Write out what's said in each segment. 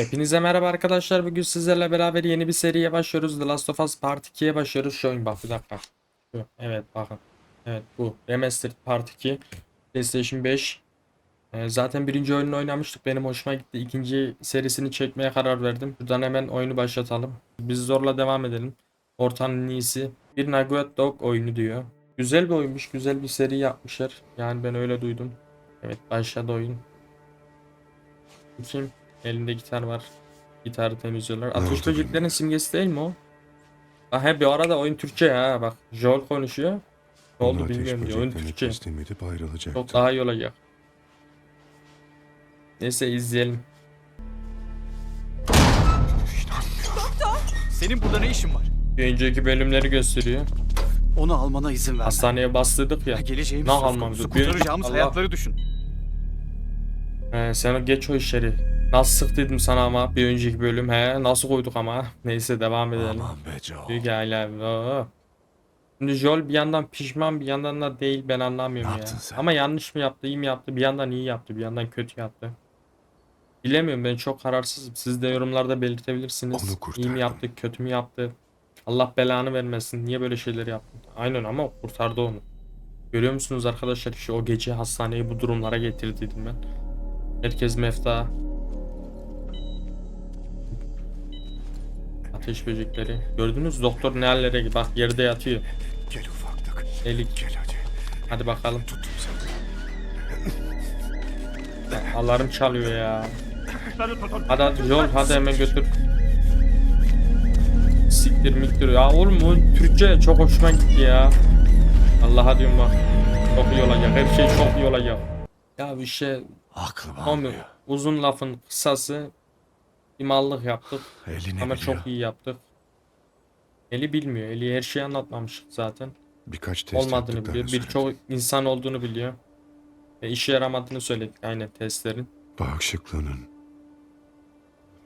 Hepinize merhaba arkadaşlar. Bugün sizlerle beraber yeni bir seriye başlıyoruz. The Last of Us Part 2'ye başlıyoruz. Şu oyun bak bir dakika. Şu, evet bakın. Evet bu. Remastered Part 2. PlayStation 5. Ee, zaten birinci oyununu oynamıştık. Benim hoşuma gitti. İkinci serisini çekmeye karar verdim. Buradan hemen oyunu başlatalım. Biz zorla devam edelim. Ortanın iyisi. Bir Naguet Dog oyunu diyor. Güzel bir oyunmuş. Güzel bir seri yapmışlar. Yani ben öyle duydum. Evet başladı oyun. Kim? Elinde gitar var. Gitarı temizliyorlar. Ateş böceklerin simgesi değil mi o? Ha he bir arada oyun Türkçe ha bak. Joel konuşuyor. Ne oldu bilmiyorum diyor. Oyun Türkçe. Çok daha iyi olacak. Neyse izleyelim. Senin burada ne işin var? Bir önceki bölümleri gösteriyor. Onu almana izin ver. Hastaneye bastırdık ya. Geleceğimiz Ne söz almam konusu. lazım? Bir- Kurtaracağımız Allah. hayatları düşün. He, sen geç o işleri. Nasıl sıktıydım sana ama bir önceki bölüm he nasıl koyduk ama. Neyse devam edelim. Aman be Joel. Büyük oo. Şimdi Joel bir yandan pişman bir yandan da değil ben anlamıyorum Ne ya. yaptın sen? Ama yanlış mı yaptı iyi mi yaptı bir yandan iyi yaptı bir yandan kötü yaptı. Bilemiyorum ben çok kararsızım. Siz de yorumlarda belirtebilirsiniz. Onu İyi kurtardım. mi yaptı kötü mü yaptı. Allah belanı vermesin. Niye böyle şeyler yaptın? Aynen ama kurtardı onu. Görüyor musunuz arkadaşlar işte o gece hastaneyi bu durumlara getirdiydim ben. Herkes mefta. Ateş böcekleri. Gördünüz doktor ne hallere bak yerde yatıyor. Gel ufaklık. Elik. Gel hadi. Hadi bakalım. Tuttum seni. Alarm çalıyor ya. Hadi hadi yol hadi hemen götür. Siktir miktir. Ya oğlum o Türkçe çok hoşuma gitti ya. Allah'a diyorum bak. Çok iyi olacak. Her şey çok iyi olacak. Ya bir şey Aklım almıyor. uzun lafın kısası bir mallık yaptık Eli ne ama biliyor? çok iyi yaptık. Eli bilmiyor. Eli her şeyi anlatmamış zaten. Birkaç test Olmadığını yaptıklarını biliyor. söyledi. Birçok insan olduğunu biliyor. Ve işe yaramadığını söyledik aynen testlerin. Bağışıklığının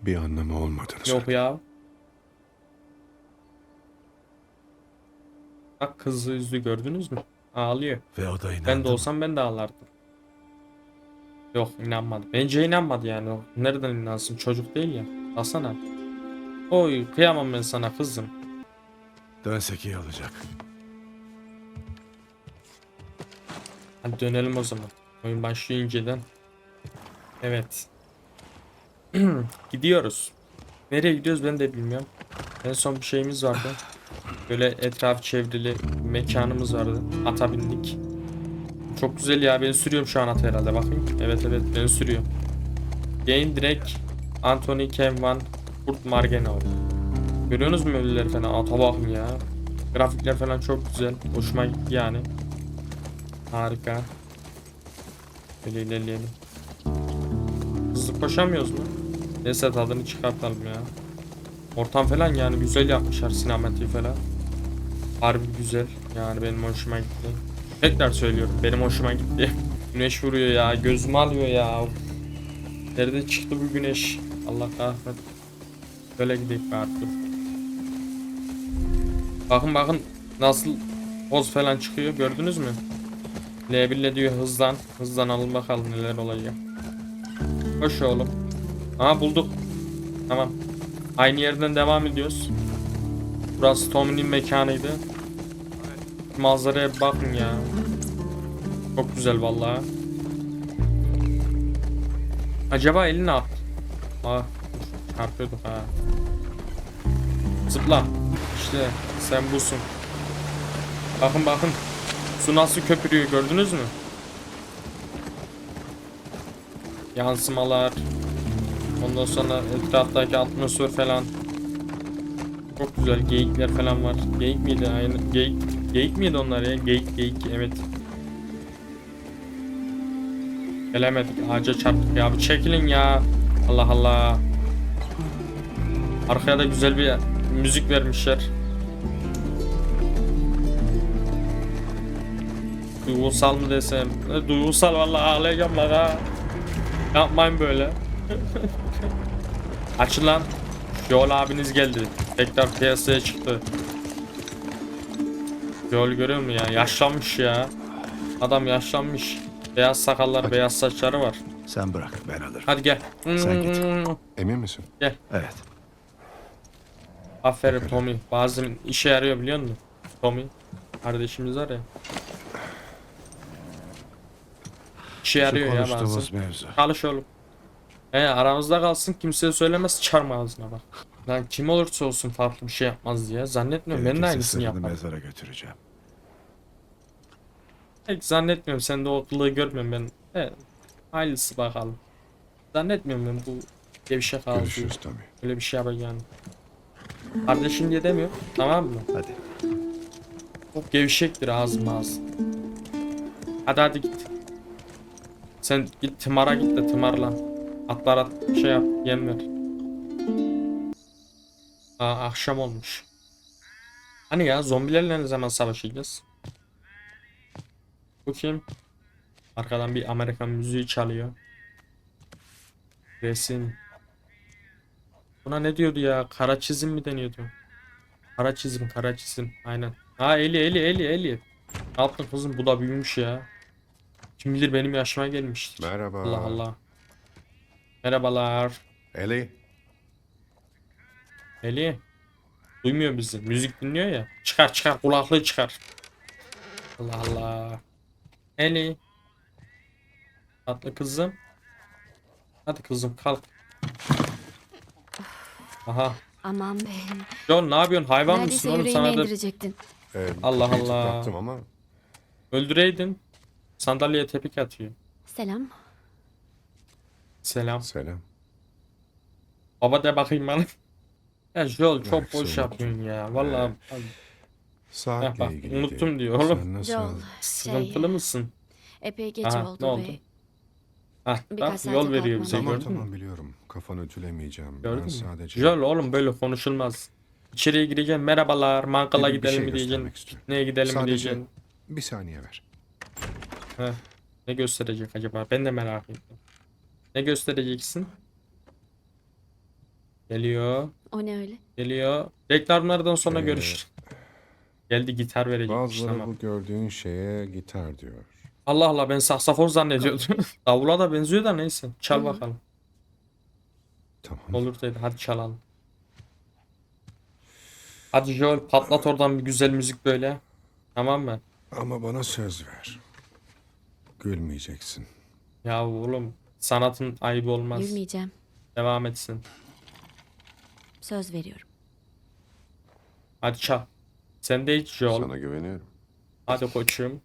bir anlamı olmadığını Yok söyledi. ya. Bak kızı yüzlü gördünüz mü? Ağlıyor. Ve o da inandı Ben de mı? olsam ben de ağlardım. Yok inanmadı. Bence inanmadı yani o. Nereden inansın? Çocuk değil ya. Alsana. Oy kıyamam ben sana kızım. Dönsek iyi olacak. Hadi dönelim o zaman. Oyun başlıyor inceden. Evet. Gidiyoruz. Nereye gidiyoruz ben de bilmiyorum. En son bir şeyimiz vardı. Böyle etraf çevrili mekanımız vardı. Ata bindik. Çok güzel ya ben sürüyorum şu an ata herhalde bakayım. Evet evet ben sürüyorum. Gain direkt Anthony Kemvan Kurt Margenau. Görüyorsunuz mu ölüleri falan? Ata bakın ya. Grafikler falan çok güzel. Hoşuma gitti yani. Harika. Böyle ilerleyelim. Hızlı koşamıyoruz mu? Neyse tadını çıkartalım ya. Ortam falan yani güzel yapmışlar sinematiği falan. Harbi güzel. Yani benim hoşuma gitti. Tekrar söylüyorum benim hoşuma gitti. Güneş vuruyor ya gözümü alıyor ya. Nerede çıktı bu güneş? Allah kahretsin. Böyle gidelim be artık. Bakın bakın nasıl poz falan çıkıyor gördünüz mü? L1 diyor hızlan. Hızlan alın bakalım neler olacak. Koş oğlum. Aha bulduk. Tamam. Aynı yerden devam ediyoruz. Burası Tommy'nin mekanıydı. Manzaraya bakın ya. Çok güzel vallahi. Acaba eli ne yaptı? Aa, çarpıyorduk ha. Zıpla. İşte sen busun. Bakın bakın. Su nasıl köpürüyor gördünüz mü? Yansımalar. Ondan sonra etraftaki atmosfer falan. Çok güzel geyikler falan var. Geyik miydi? Aynı geyik. Geyik miydi onlar ya? Geyik geyik evet. Gelemedik. Ağaca çarptık ya. Bir çekilin ya. Allah Allah. Arkaya da güzel bir müzik vermişler. Duygusal mı desem? E, Duygusal vallahi ağlayacağım lan ha. Yapmayın böyle. Açın lan. Joel abiniz geldi. Tekrar piyasaya çıktı. Joel görüyor musun ya? Yaşlanmış ya. Adam yaşlanmış. Beyaz sakallar, beyaz saçları var. Sen bırak ben alırım. Hadi gel. Sen git. Emin misin? Evet. Aferin. Tommy. Bazen işe yarıyor biliyor musun? Tommy. Kardeşimiz var ya. İşe yarıyor ya bazen. mevzu. Çalış oğlum. He aramızda kalsın kimseye söylemez çarma ağzına bak. Lan kim olursa olsun farklı bir şey yapmaz diye. Zannetmiyorum ben de Gerekirse aynısını sırrını yaparım. mezara götüreceğim. Pek zannetmiyorum sen de o kılığı görmüyorum ben. He, hayırlısı bakalım. Zannetmiyorum ben bu gevşek ağzı. Görüşürüz Tommy. Öyle bir şey yapacağını. Kardeşim diye demiyor. Tamam mı? Hadi. Çok gevşektir ağzım ağzı. Hadi hadi git. Sen git tımara git de tımarlan. Atlar at şey yap yem ver. Aa, akşam olmuş. Hani ya zombilerle ne zaman savaşacağız? Bu kim? Arkadan bir Amerikan müziği çalıyor. Resim. Buna ne diyordu ya? Kara çizim mi deniyordu? Kara çizim, kara çizim. Aynen. Ha Eli, Eli, Eli, Eli. Ne yaptın kızım? Bu da büyümüş ya. Kim bilir benim yaşıma gelmiştir. Merhaba. Allah Allah. Merhabalar. Ellie. Eli. Duymuyor bizi. Müzik dinliyor ya. Çıkar çıkar kulaklığı çıkar. Allah Allah. Eli. Tatlı kızım. Hadi kızım kalk. Aha. Aman be. John ne yapıyorsun? Hayvan Neredeyse mısın oğlum? yüreğime Sana da indirecektin. Ee, Allah bir tık Allah. Yaptım ama öldüreydin. Sandalyeye tepik atıyor. Selam. Selam. selam. Baba de bakayım bana. Ya Joel çok Bak, boş yapıyorsun ya. Vallahi Heh, Saatle bak, ilgili. unuttum diyor oğlum. Sen nasıl? Joel. Şey, sıkıntılı mısın? epey geç Aha, ne oldu oldu? ve Hah Birkaç bak saate yol veriyor kalkmam bize. Tamam gördün mü? tamam biliyorum. Kafanı ütülemeyeceğim. Gördün ben mü? sadece... Joel oğlum böyle konuşulmaz. İçeriye gireceğim merhabalar mangala Bir- bir gidelim şey mi diyeceksin. göstermek istiyorum. Neye gidelim mi Sadece diyeceksin. bir saniye ver. Heh, Ne gösterecek acaba? Ben de merak ettim. Ne göstereceksin? Geliyor. o ne öyle? Geliyor. Reklamlardan sonra Ee, görüşürüz. Geldi gitar verecekmiş Bazıları tamam. bu gördüğün şeye gitar diyor. Allah Allah ben saksafon zannediyordum. Davula da benziyor da neyse. Çal Hı. bakalım. Tamam. Olur dedi. Hadi çalalım. Hadi Joel patlat oradan bir güzel müzik böyle. Tamam mı? Ama bana söz ver. Gülmeyeceksin. Ya oğlum sanatın ayıbı olmaz. Gülmeyeceğim. Devam etsin. Söz veriyorum. Hadi çal. Sen de hiç Joel. Sana güveniyorum. Hadi koçum.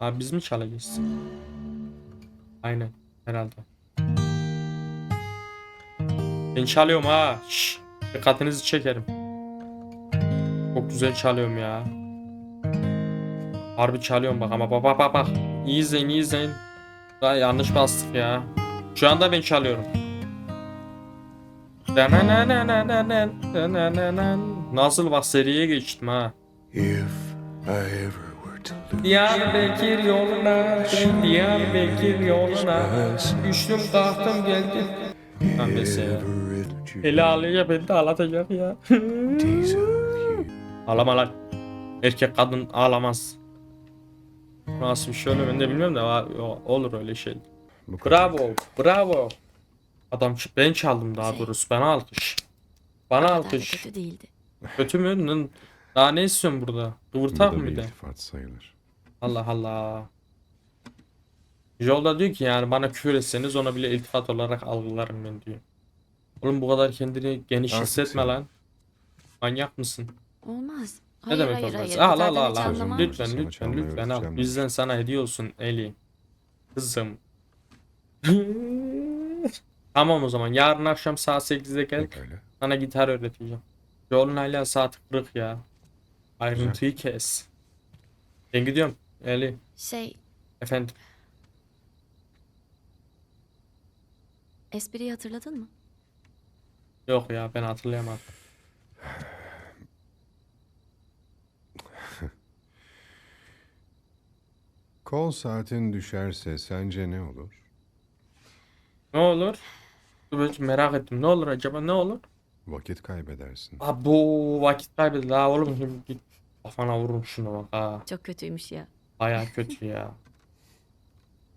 Abi biz mi çalacağız? Aynen herhalde. Ben çalıyorum ha. Şş, dikkatinizi çekerim. Çok güzel çalıyorum ya. Harbi çalıyorum bak ama bak bak bak bak. İyi izleyin iyi izleyin. Daha yanlış bastık ya. Şu anda ben çalıyorum. Nasıl bak seriye geçtim ha. If I ever were to lose Diyarbakır yoluna, Diyarbakır yoluna Düştüm kalktım geldim. Ben mesela Eli ağlayınca beni de ağlatacak ya. Ağlama lan. Erkek kadın ağlamaz. Nasıl bir şey oluyor ben de bilmiyorum da olur öyle şey. Bravo, bravo. Adam ç- ben çaldım daha Şey. doğrusu. Bana alkış. Bana kadar da alkış. kötü değildi. Kötü mü? Nın- Daha ne istiyorsun burada? Kıvırtak Bu da mı bir bir de? iltifat sayılır. Allah Allah. Yolda diyor ki yani bana küfür etseniz ona bile iltifat olarak algılarım ben diyor. Oğlum bu kadar kendini geniş Artık hissetme sen- lan. Manyak mısın? Olmaz. Ne Hayır demek hayır olmaz? hayır. Al al Zaten al hiç al. Anlamam. Lütfen Sana lütfen çalmayı lütfen al. öğreteceğim Bizden sana hediye olsun Eli. Kızım. Tamam o zaman yarın akşam saat 8'de gel. Pekala. Sana gitar öğreteceğim. Yolun hala saat 40 ya. Ayrıntıyı kes. Ben gidiyorum. Eli. Şey, Efendim. espriyi hatırladın mı? Yok ya ben hatırlayamadım. Kol saatin düşerse sence ne olur? Ne olur? Dur ben merak ettim. Ne olur acaba? Ne olur? Vakit kaybedersin. Abo vakit kaybedildi. Ha oğlum şimdi git. Kafana vururum şunu bak ha. Çok kötüymüş ya. Baya kötü ya.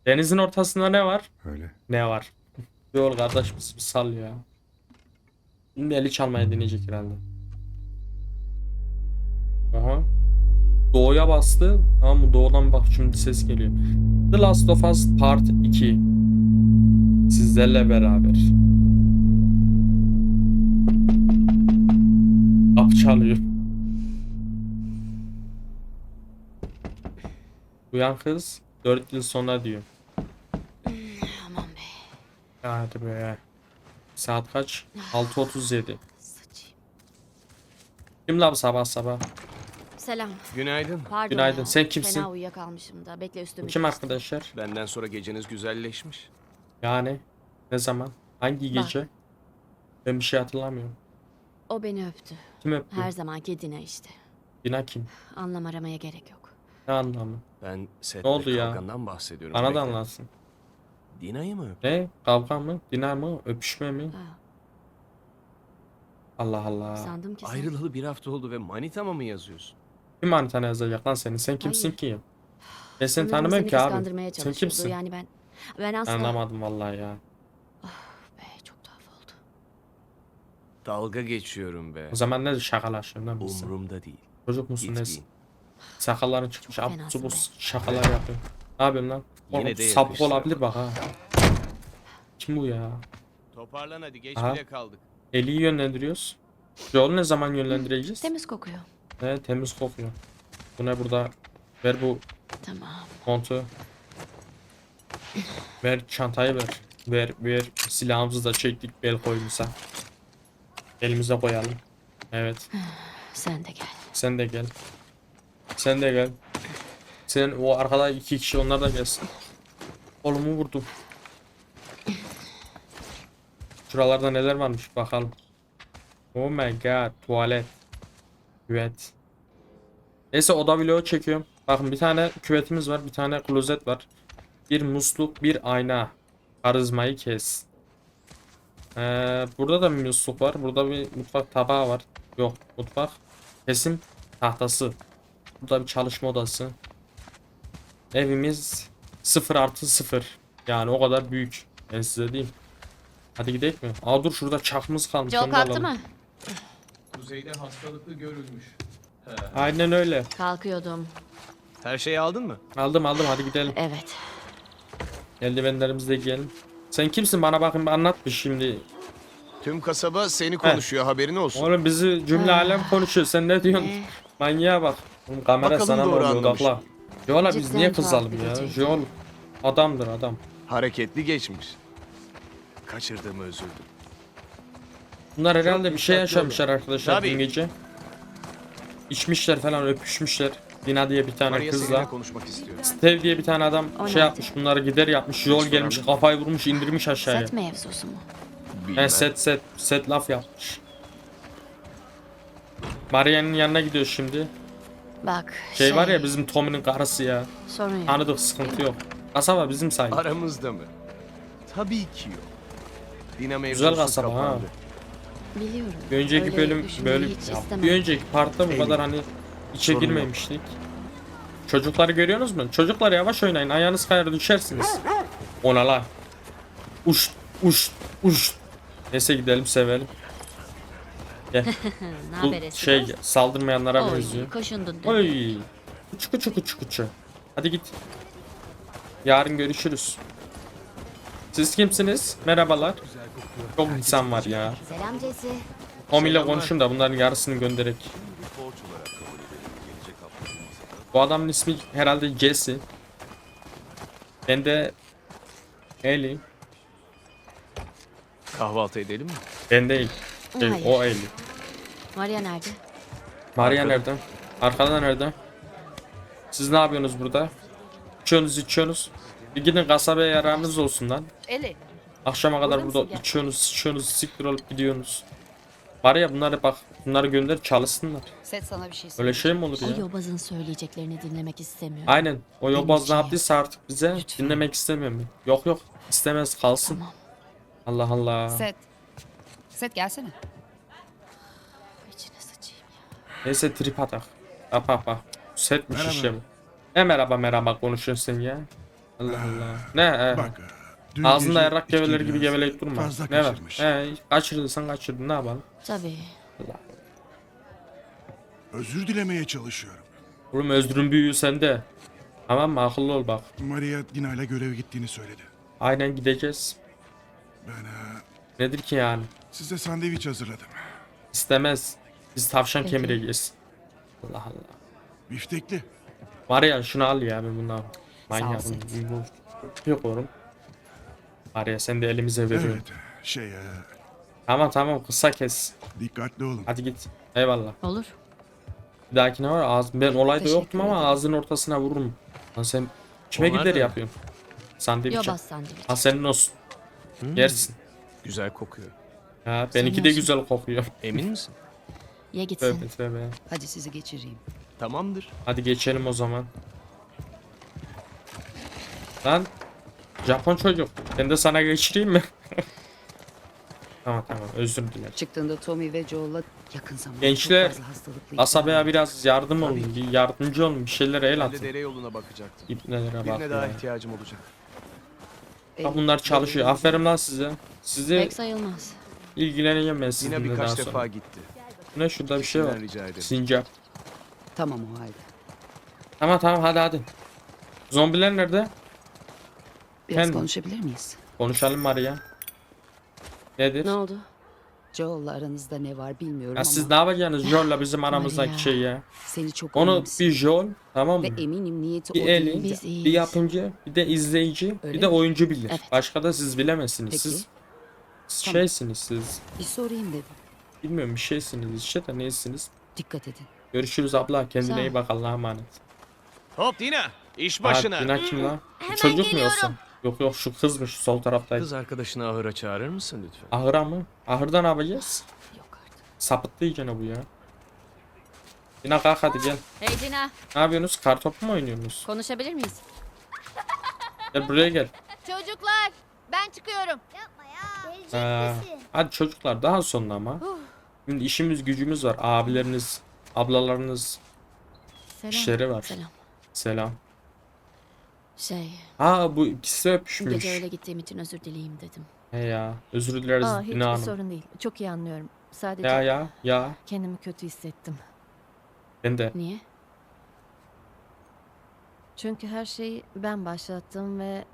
Denizin ortasında ne var? Öyle. Ne var? Yol kardeş bir sal ya. Şimdi eli çalmaya deneyecek herhalde. Aha. Doğuya bastı. Tamam mı? Doğudan bak şimdi ses geliyor. The Last of Us Part 2. Sizlerle beraber. Kapı çalıyor. Uyan kız 4 yıl sonra diyor. Aman be. Hadi be. Saat kaç? 6.37. Sıçayım. Kim la bu sabah sabah? Selam. Günaydın. Pardon Günaydın. ya. Sen kimsin? Fena uyuyakalmışım da. Bekle üstümü. Kim arkadaşlar? Benden sonra geceniz güzelleşmiş. Yani ne zaman? Hangi Bak. gece? Ben bir şey hatırlamıyorum. O beni öptü. Kim öptü? Her zamanki Dina işte. Dina kim? Anlam aramaya gerek yok. Ne anlamı? Ben Seth Ne oldu ya? kavgandan bahsediyorum. Bana da Bekle. anlatsın. Dina'yı mı öptü? Ne? Kavga mı? Dina mı? Öpüşme mi? Ha, Allah Allah. sandım ki sen... Ayrılalı bir hafta oldu ve manitama mı yazıyorsun? Kim manitana yazacak lan seni? Sen kimsin Hayır. ki? Ben seni Sanırım tanımıyorum seni ki abi. kıskandırmaya Sen çalışıyordu. kimsin? Yani ben... Ben asla... Anlamadım vallahi ya. Be, çok tuhaf oldu. Dalga geçiyorum be. O zaman ne şakalaşıyorsun lan biz? Umurumda değil. Çocuk musun Git nesin? giyin. Sakalların çıkmış. Çok fenasın be. şakalar yapıyor. Ne yapıyorsun lan? Yine Oğlum de sapık yakıştı. olabilir bak ha. Kim bu ya? Toparlan hadi geç Aha. bile kaldık. Eli'yi yönlendiriyoruz. Yolu ne zaman yönlendireceğiz? Temiz kokuyor. Ne temiz kokuyor. Bu ne burada? Ver bu Tamam. montu. Ver çantayı ver. Ver ver silahımızı da çektik bel koyumuza. Elimize koyalım. Evet. Sen de gel. Sen de gel. Sen de gel. Sen o arkada iki kişi onlar da gelsin. Kolumu vurdum. Şuralarda neler varmış bakalım. Oh my god tuvalet. Küvet. Neyse oda vlogu çekiyorum. Bakın bir tane küvetimiz var bir tane klozet var. Bir musluk bir ayna. Karizmayı kes. Ee, burada da bir musluk var. Burada bir mutfak tabağı var. Yok mutfak. Kesim tahtası. Burada bir çalışma odası. Evimiz 0 artı 0. Yani o kadar büyük. Ben size diyeyim. Hadi gidelim mi? Aa dur şurada çakmız kalmış. Joe onu da kalktı alalım. mı? Kuzeyde hastalıklı görülmüş. Aynen öyle. Kalkıyordum. Her şeyi aldın mı? Aldım aldım hadi gidelim. Evet. Eldivenlerimizi de giyelim. Sen kimsin bana bakın bir anlat bir şimdi. Tüm kasaba seni konuşuyor haberin olsun. Oğlum bizi cümle alem konuşuyor. Sen ne diyorsun? Manyağa bak. Oğlum kamera Bakalım sana doğru oluyor anlamış odakla. mı? Yola biz Cidden niye kızalım bir ya? geceydi. Jol adamdır adam. Hareketli geçmiş. Kaçırdığımı üzüldüm. Bunlar herhalde bir şey dikkatli yaşamışlar arkadaşlar Tabii. dün gece. İçmişler falan öpüşmüşler. Dina diye bir tane kızla. konuşmak istiyor. Steve diye bir tane adam O şey nerede? yapmış bunları gider yapmış yol gelmiş kafayı vurmuş indirmiş aşağıya. Set mevzusu mu? Bilmem. He set set set laf yapmış. Maria'nın yanına gidiyor şimdi. Bak. Şey, var ya bizim Tommy'nin karısı ya. Sorun yok. Tanıdık sıkıntı yok. Kasaba bizim sayılır. Aramızda mı? Tabii ki yok. Dina mevzusu Güzel kasaba ha. kapandı. Biliyorum. Bir önceki Öyle bölüm düşünmeyi böyle hiç ya, istemem. bir önceki partta bu kadar hani içe Sorun yok. girmemiştik. Çocukları görüyorsunuz mu? Çocuklar yavaş oynayın. Ayağınız kayar düşersiniz. Ona la. Uş uş uş. Neyse gidelim sevelim. Gel. Bu şey saldırmayanlara Oy, benziyor. koşundun. Oy. Kuçu kuçu kuçu kuçu. Hadi git. Yarın görüşürüz. Siz kimsiniz? Merhabalar. Çok insan var ya. Selam Jesse. Tom ile konuşun da bunların yarısını gönderek. Bu adamın ismi herhalde Jesse. Ben de Ellie. Kahvaltı edelim mi? Ben değil. Şey, Hayır. o Ellie. Maria nerede? Maria nerede? Arkada nerede? Siz ne yapıyorsunuz burada? İçiyorsunuz içiyorsunuz. Bir gidin kasabaya yararınız olsun lan. Eli. Akşama kadar Burada? Gel. içiyorsunuz, içiyorsunuz, siktir olup gidiyorsunuz. Var ya bunları bak, bunları gönder çalışsınlar. Set sana bir şey söyleyeyim. Öyle şey mi olur O ya? yobazın söyleyeceklerini dinlemek istemiyorum. Aynen. O yobaz ne yaptıysa artık bize Lütfen. dinlemek istemiyorum. Yok yok. istemez kalsın. Tamam. Allah Allah. Set. Set gelsene. İçine sıçayım ya. Neyse trip atak. Bak bak. Setmiş işte bu. Ne merhaba merhaba konuşuyorsun sen ya. Allah Allah. Ne? he? Bak, dün Ağzında gece yarrak içki geveleri gibi biraz geveleyip durma. Fazla ne var? kaçırmış. He, kaçırdıysan kaçırdın ne yapalım? Tabii. Özür dilemeye çalışıyorum. Oğlum özrün büyüğü sende. Tamam mı? Akıllı ol bak. Maria Dina ile göreve gittiğini söyledi. Aynen gideceğiz. Ben ha, Nedir ki yani? size sandviç hazırladım. İstemez. Biz tavşan kemireceğiz. Allah Allah. Biftekli. Var ya şunu al ya ben bundan. Manyağım. Seth. Bu yok oğlum. Var ya sen de elimize veriyorsun. Evet. Şey e, Tamam tamam kısa kes. dikkatli olun. Hadi git. Eyvallah. Olur. Bir dahakine var ağız ben olayda Teşekkür yoktum ama ederim. ağzının ortasına vururum. Lan sen kime Onlar gider da- yapıyorsun? Sandviç. Yobaz sandviç. Ha senin olsun. Hmm, Yersin. Güzel kokuyor. Ha benimki de olsun. güzel kokuyor. Emin misin? Ye gitsin. Tövbe tövbe. Hadi sizi geçireyim. Tamamdır. Hadi geçelim o zaman. Lan Japon çocuk. Ben de sana geçireyim mi? tamam tamam özür dilerim. Çıktığında Tommy ve Joel'la yakın zamanda Gençler, çok fazla hastalıklı Asabaya biraz yardım olun. Bir yardımcı olun. Bir şeylere el Ben de atın. dere yoluna bakacaktım. İpnelere bak Birine daha ya. ihtiyacım olacak. Bak bunlar çalışıyor. Aferin lan size. Sizi Pek sayılmaz. ilgileneceğim ben Yine sizinle birkaç daha defa sonra. gitti. Ne şurada bir şey var. Rica ederim. Sincap. Tamam o halde. Tamam tamam hadi hadi. Zombiler nerede? Biraz Kendim. konuşabilir miyiz? Konuşalım Maria. Nedir? Ne oldu? Joel'la aranızda ne var bilmiyorum Ya ama siz ne yapacaksınız Joel'la bizim aramızdaki şey ya? seni çok Onu önemsiyor. bir Joel tamam Ve mı? eminim niyeti Bir o Ellie, değildi. Biz iyiyiz. bir yapımcı, bir de izleyici, Öyle bir de mi? oyuncu bilir. Evet. Başka da siz bilemezsiniz. Peki. Siz siz Tamam. şeysiniz siz. Bir sorayım dedim. Bilmiyorum bir şeysiniz işte de neysiniz. Dikkat edin. Görüşürüz abla. Kendine Sağ iyi ol. bak Allah'a emanet. Hop Dina! İş Aa, başına. Dina kim lan? Bu Hemen Çocuk mu geliyorum. yoksa? Yok yok şu kızmış sol taraftaydı. Kız arkadaşını ahıra çağırır mısın lütfen? Ahıra mı? Ahırda ne yapacağız? Yok artık. Sapıttı iyicene bu ya. Dina kalk hadi gel. Hey Dina, Ne yapıyorsunuz? Kartopu mu oynuyorsunuz? konuşabilir miyiz? Gel buraya gel. Çocuklar, ben çıkıyorum. Ee, hadi çocuklar daha sonra ama. Şimdi işimiz gücümüz var. Abileriniz, ablalarınız Selam. işleri var. Selam. Selam. Şey, Ha bu ikisi bu öpüşmüş. gece öyle gittiğim için özür dileyeyim dedim. He ya. Özür dileriz Aa, Dina hiçbir Hanım. sorun değil. Çok iyi anlıyorum. Sadece Ya ya ya. kendimi kötü hissettim. Ben de. Niye? Çünkü her şeyi ben başlattım ve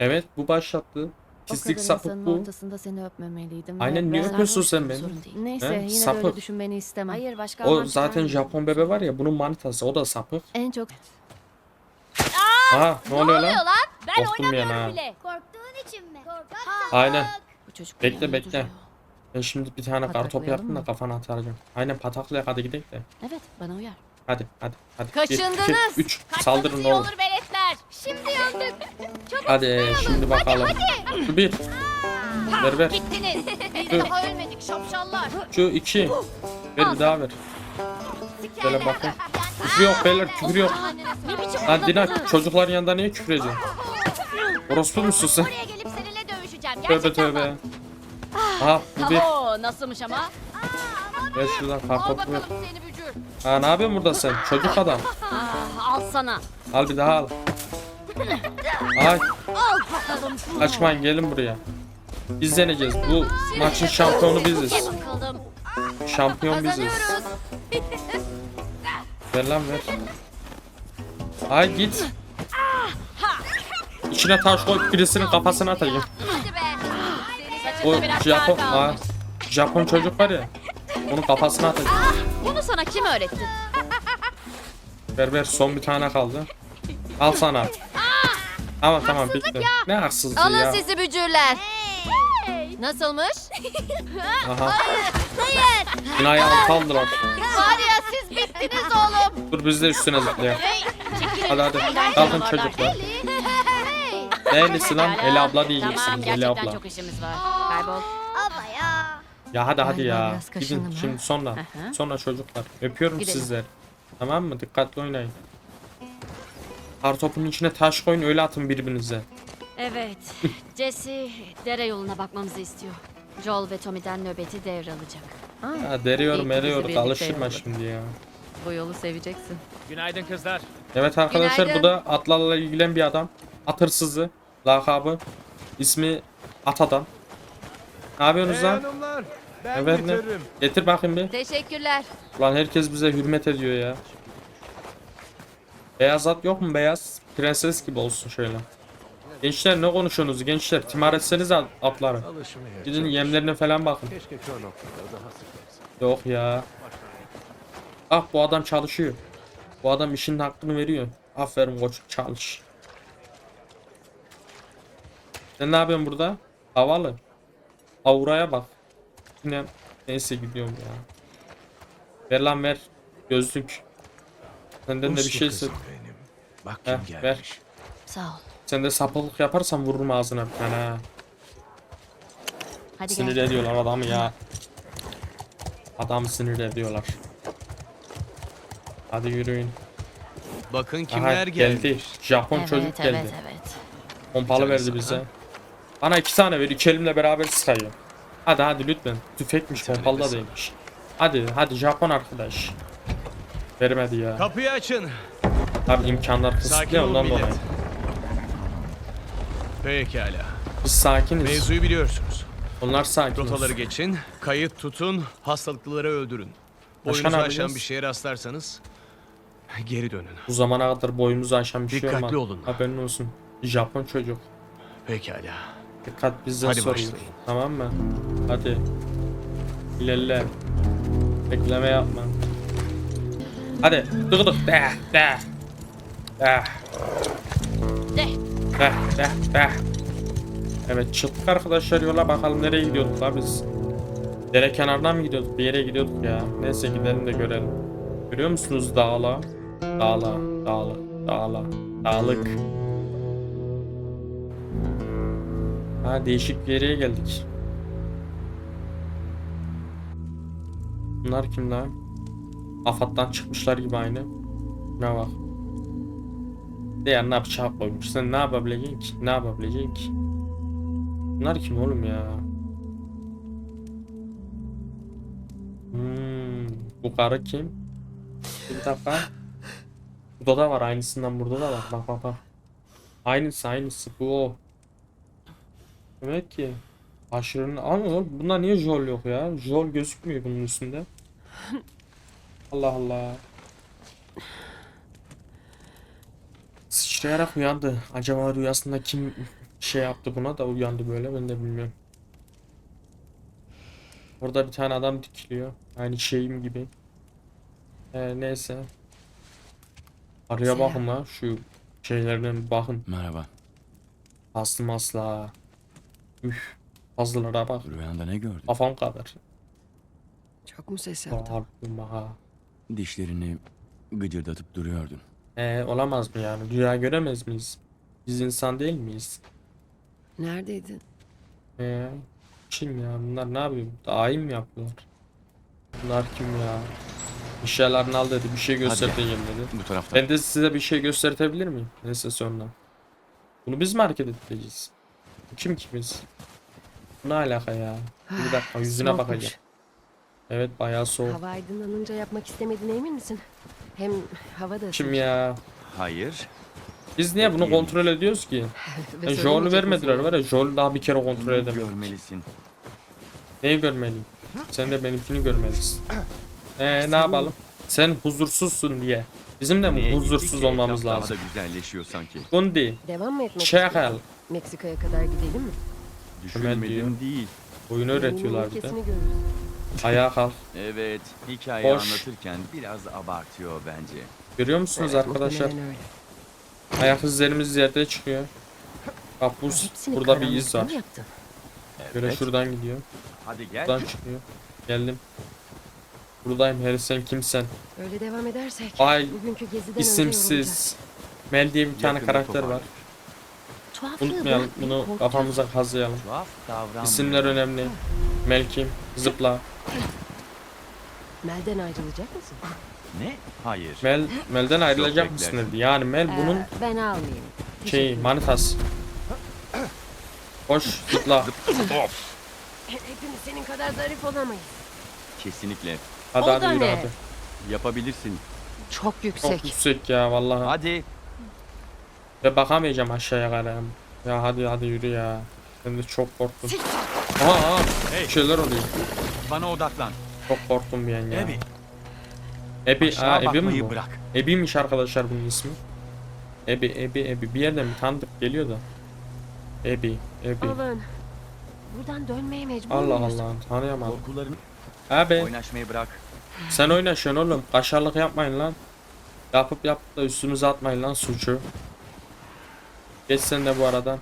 Evet bu başlattı. o Pislik kadar sapık insanın bu. ortasında seni öpmemeliydim. ve Aynen niye ben- öpüyorsun sen beni? Sorun değil. Neyse He? yine de Sapık. öyle düşünmeni istemem. Hayır, başka O anlam zaten. Japon bebe var ya bunun manitası o da sapık. En çok Ha ne oluyor lan? Ben Korktum bir an ha. bile. Korktuğun için mi? Aynen. Bu çocuk Bekle, bekle. Ben şimdi bir tane kartop Pataklayalım yaptım da mı? kafana atacağım. Aynen pataklayak hadi gidelim de. Evet, bana uyar. Hadi hadi hadi. Kaçındınız. 1, 3 saldırın oğlum. veletler. Şimdi yandık. Hadi şimdi bakalım. Şu bir. Ver ver. Gittiniz. Bir Dur. daha ölmedik şapşallar. Şu iki. Ver bir daha ver. Şöyle bakın. Küfür yok beyler küfür yok. Lan Dina çocukların yanında niye küfür ediyorsun? Orospu musun sen? Buraya gelip seninle dövüşeceğim. Tövbe tövbe. Aha bu bir. Oo, nasılmış ama? Ver şuradan Al ver. bakalım seni bücür. Ha ne yapıyorsun burada sen? Çocuk adam. Ah, al sana. Al bir daha al. Ay Al bakalım. kaçmayın gelin buraya. Biz yeneceğiz. Bu maçın şampiyonu biziz. Bakalım. Şampiyon biziz. Kazanıyoruz. Ver lan ver. Ay git. İçine taş koy birisinin kafasına atacağım. Hadi be. O Japon, kalmış. Japon çocuk var ya. Onun kafasına atacağım. Bunu sana kim öğretti? Ver ver son bir tane kaldı. Al sana. Tamam tamam bitti. Ne haksızlığı Alın ya. sizi bücürler. Nasılmış? Aha. Binayı alt aldılar. Var ya siz bittiniz oğlum. Dur biz de üstüne zıplayalım. Hey, çekilin. Hadi hadi. Kalkın çocuklar. Hey. Ne Elisi lan? Eli abla Tamam diyeceksiniz. Eli gerçekten abla. çok işimiz var. Kaybol. Abla ya. Ya hadi hadi Galiba ya. biraz Gidin kaşındım ha. şimdi sonra. Aha. Sonra çocuklar. Öpüyorum Gidelim. sizleri. Tamam mı? Dikkatli oynayın. Kartopun içine taş koyun öyle atın birbirinize. Evet. Jesse dere yoluna bakmamızı istiyor. Joel ve Tommy'den nöbeti devralacak. Aa, Ya deriyorum İyi ki bizi eriyorum birlikte alıştırma yolladı. şimdi ya. bu yolu seveceksin. Günaydın kızlar. Evet arkadaşlar bu Günaydın. da atlarla ilgilen bir adam. At hırsızı. Lakabı. İsmi Atadan. Ne yapıyorsunuz lan? hanımlar. Ben Evet ne? getiririm. Getir bakayım bir. Teşekkürler. Ulan herkes bize hürmet ediyor ya. Beyaz at yok mu beyaz? Prenses gibi olsun şöyle. Gençler ne konuşuyorsunuz gençler? Timar etseniz at- atları. Gidin yemlerine falan bakın. Yok ya. Ah bu adam çalışıyor. Bu adam işin hakkını veriyor. Aferin koç çalış. Sen ne yapıyorsun burada? Havalı. Auraya bak. Yine neyse gidiyorum ya. Ver lan ver. Gözlük. Senden de bir şey benim. Bak Heh, kim ver. gelmiş. Sağ ol. Sen de sapıklık yaparsan vururum ağzına bir tane ha. Hadi Sinir gel. ediyorlar adamı ya. Adamı sinir ediyorlar. Hadi yürüyün. Bakın Aha, kimler geldi. gelmiş. Japon Evet, çocuk geldi. evet, evet. Pompalı Bir verdi tane bize. sana. Bana iki tane ver. İki elimle beraber sıkayım. Hadi hadi lütfen. Tüfekmiş tane pompalı da sana. değilmiş. Hadi hadi Japon arkadaş. Vermedi ya. Kapıyı açın. Abi imkanlar Sakin kısıtlı olun ondan millet. dolayı. Pekala. Biz sakiniz. Mevzuyu biliyorsunuz. Onlar sakin. Rotaları geçin, kayıt tutun, hastalıklıları öldürün. Boyunuzu ne aşan yapacağız? bir şeye rastlarsanız geri dönün. Bu zamana kadar boyumuzu aşan bir şey Dikkatli olmadı. olun. Haberin olsun. Japon çocuk. Pekala. Dikkat bizden Hadi sorulur. başlayın. Tamam mı? Hadi. İlerle. Bekleme yapma. Hadi. Tıkıdık. De. De. De. De. De. De. De. Evet çıktık arkadaşlar yola bakalım nereye gidiyorduk la biz. Dere kenarından mı gidiyorduk? Bir yere gidiyorduk ya. Neyse gidelim de görelim. Görüyor musunuz dağla? Dağla, dağla, dağla, dağlık. Ha değişik bir yere geldik. Bunlar kim lan? Afat'tan çıkmışlar gibi aynı. Ne bak. Ya ne yapacak koymuş. Sen ne yapabileceksin ki? Ne yapabileceksin ki? Bunlar kim oğlum ya? Hmm, bu karı kim? Bir dakika. Burada da var aynısından burada da var. Bak bak bak. Aynısı aynısı bu o. Demek ki aşırının ama oğlum bunda niye jol yok ya? Jol gözükmüyor bunun üstünde. Allah Allah. Sıçrayarak uyandı. Acaba rüyasında kim şey yaptı buna da uyandı böyle ben de bilmiyorum. Orada bir tane adam dikiliyor. Aynı şeyim gibi. Ee, neyse. Araya bakın la şu şeylerden bakın. Merhaba. Aslım asla. Üf. Fazlalara bak. Rüyanda ne gördün? Kafam kadar. Çok mu ses yaptın? Ha. Dişlerini gıcırdatıp duruyordun. Ee, olamaz mı yani? Rüya göremez miyiz? Biz insan değil miyiz? Neredeydin? Ee, kim ya? Bunlar ne yapıyor? Ayin mi yapıyorlar? Bunlar kim ya? Bir şeylerini al dedi. Bir şey göstereceğim dedi. Bu tarafta. Ben de size bir şey göstertebilir miyim? Neyse sonra. Bunu biz mi hareket edeceğiz? Bu kim kimiz? Bu ne alaka ya? Bir dakika yüzüne bakacağım. Evet bayağı soğuk. Hava aydınlanınca yapmak istemediğine emin misin? Hem hava da Kim ya? Hayır. Biz niye bunu kontrol ediyoruz ki? Ve E, Joel'u söylemeyecek vermediler misin? var ya Joel daha bir kere kontrol Bunu edemiyor. görmelisin. Neyi görmeliyim? Sen de benimkini görmelisin. Ee ne yapalım? Sen huzursuzsun diye. Bizim de mi Neye huzursuz olmamız etraf lazım? Daha da güzelleşiyor sanki. Gundi, Devam mı etmek şey istiyorsun? akal. Meksika'ya kadar gidelim mi? diyor. Düşünmedim değil. Oyunu öğretiyorlar bir de. Ülkesini görürüz. Ayağa kalk. Evet. Hikaye Hoş. anlatırken biraz abartıyor bence. Görüyor musunuz Evet, arkadaşlar? muhtemelen öyle. Ayak izlerimiz yerde çıkıyor. Bak bu Hepsini burada bir iz karanlıkta var. mı yaptın? Böyle Evet. şuradan gidiyor. Hadi gel. Buradan çıkıyor. Geldim. Buradayım Harry sen kimsen? Öyle devam edersek Ay, bugünkü geziden önce yorulacağız. İsimsiz. Mel diye bir tane Yakında karakter var. Tuhaflığı Unutmayalım bırak, beni bunu kafamıza kazıyalım. Tuhaf davranma. İsimler önemli. Mel kim? Zıpla. Mel'den ayrılacak mısın? Ne? Hayır. Mel, Mel'den ayrılacak mısın beklersin. dedi. Yani Mel bunun Ee, ben almayayım. şey manitası. Koş zıpla. Hepimiz senin kadar zarif olamayız. Kesinlikle. Hadi O hadi yürü ne? hadi. Yapabilirsin. Çok yüksek. Çok yüksek ya vallahi. Hadi. Ve bakamayacağım aşağıya kadar. Ya hadi hadi yürü ya. Ben de çok korktum. Aha aha. Bir şeyler oluyor. Bana odaklan. Çok korktum bir an ya. Ebi. Ebi, Aşağı aa, Ebi mi bakmayı bu? bırak. Ebi'ymiş arkadaşlar bunun ismi. Ebi, Ebi, Ebi. Bir yerden bir tanıdık geliyor da. Ebi, Ebi. Owen. Buradan dönmeye mecbur Allah muyuz? Allah tanıyamadım. Korkularını Abi oynaşmayı bırak. sen oynaşıyorsun oğlum. Kaşarlık yapmayın lan. Yapıp yapıp da üstümüze atmayın lan suçu. Geç sen de bu aradan.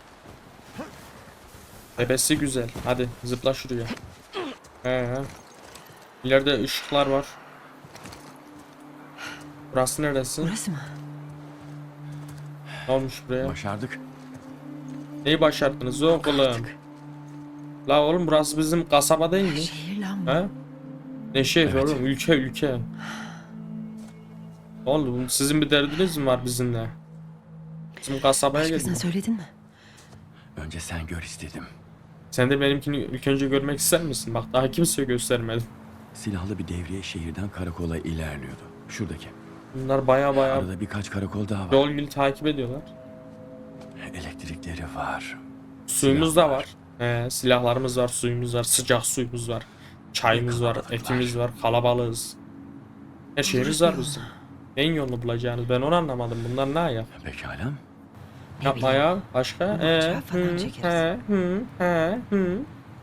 Bebesi güzel. Hadi zıpla şuraya. He he. İleride ışıklar var. Burası neresi? Burası mı? Ne olmuş buraya? Başardık. Neyi başardınız oğlum? La oğlum burası bizim kasaba değil mi? Şehir lan bu. He? Ne şehir Evet. oğlum? Ülke ülke. Oğlum sizin bir derdiniz mi var bizimle? Bizim kasabaya Başkasına gelin. söyledin mi? Önce sen gör istedim. Sen de benimkini ilk önce görmek ister misin? Bak daha kimseye göstermedim. Silahlı bir devriye şehirden karakola ilerliyordu. Şuradaki. Bunlar baya baya Arada birkaç karakol daha var. yol gibi takip ediyorlar. Elektrikleri var. Suyumuz da Silahlar. var. He, silahlarımız var, suyumuz var, sıcak suyumuz var. Çayımız var, kalabalıklar. etimiz var, kalabalığız. Her şeyimiz var bizim. Neyin yolunu bulacağınız ben onu anlamadım. Bunlar ne ayak? Pekala. Yapma ya. Başka? Ee, uçağa falan hı, çekeriz. he, hı, he, hı.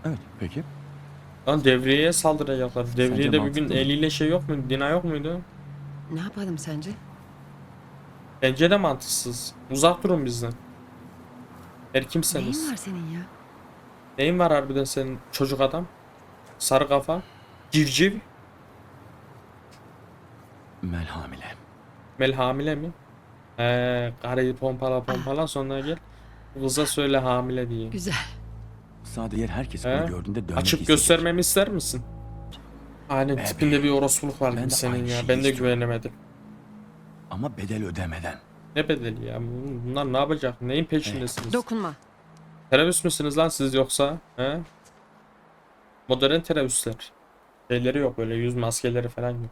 Evet peki. Lan devriyeye saldıracaklar. Devriyede bir gün mantıklı mı? eliyle şey yok muydu? Dina yok muydu? Ne yapalım sence? Bence de mantıksız. Uzak durun bizden. Her Neyin kimseniz. var senin ya? Neyin var harbiden senin çocuk adam? Sarı kafa. Civciv. Mel hamile. Mel hamile mi? Eee karıyı pompala pompala sonra gel. Kıza söyle hamile diye. Güzel. Sadece herkes He? bunu gördüğünde dönmek Açıp isteyecek. göstermemi ister misin? Aynen Evet. tipinde bir orospuluk var Ben gibi de senin aynı ya. şeyi Ben de istiyorum. güvenemedim. Ama bedel ödemeden. Ne bedeli ya? Bu- Bunlar ne yapacak? Neyin peşindesiniz? Dokunma. Terörist müsünüz lan siz yoksa? He? Modern teröristler. Şeyleri yok böyle yüz maskeleri falan yok.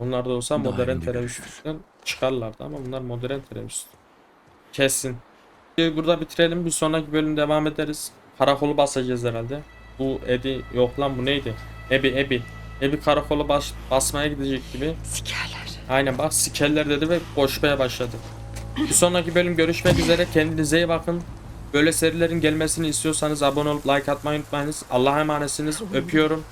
Bunlar da olsa Daha modern teröristlikten çıkarlardı ama bunlar modern terörist. Kesin. Ee, Burada bitirelim. Bir sonraki bölüm devam ederiz. Karakolu basacağız herhalde. Bu Edi yok lan bu neydi? Ebi Ebi. Ebi karakolu bas basmaya gidecek gibi. Sikerler. Aynen bak sikerler dedi ve koşmaya başladı. Bir sonraki bölüm görüşmek üzere. Kendinize iyi bakın. Böyle serilerin gelmesini istiyorsanız abone olup like atmayı unutmayınız. Allah'a emanetsiniz. Öpüyorum.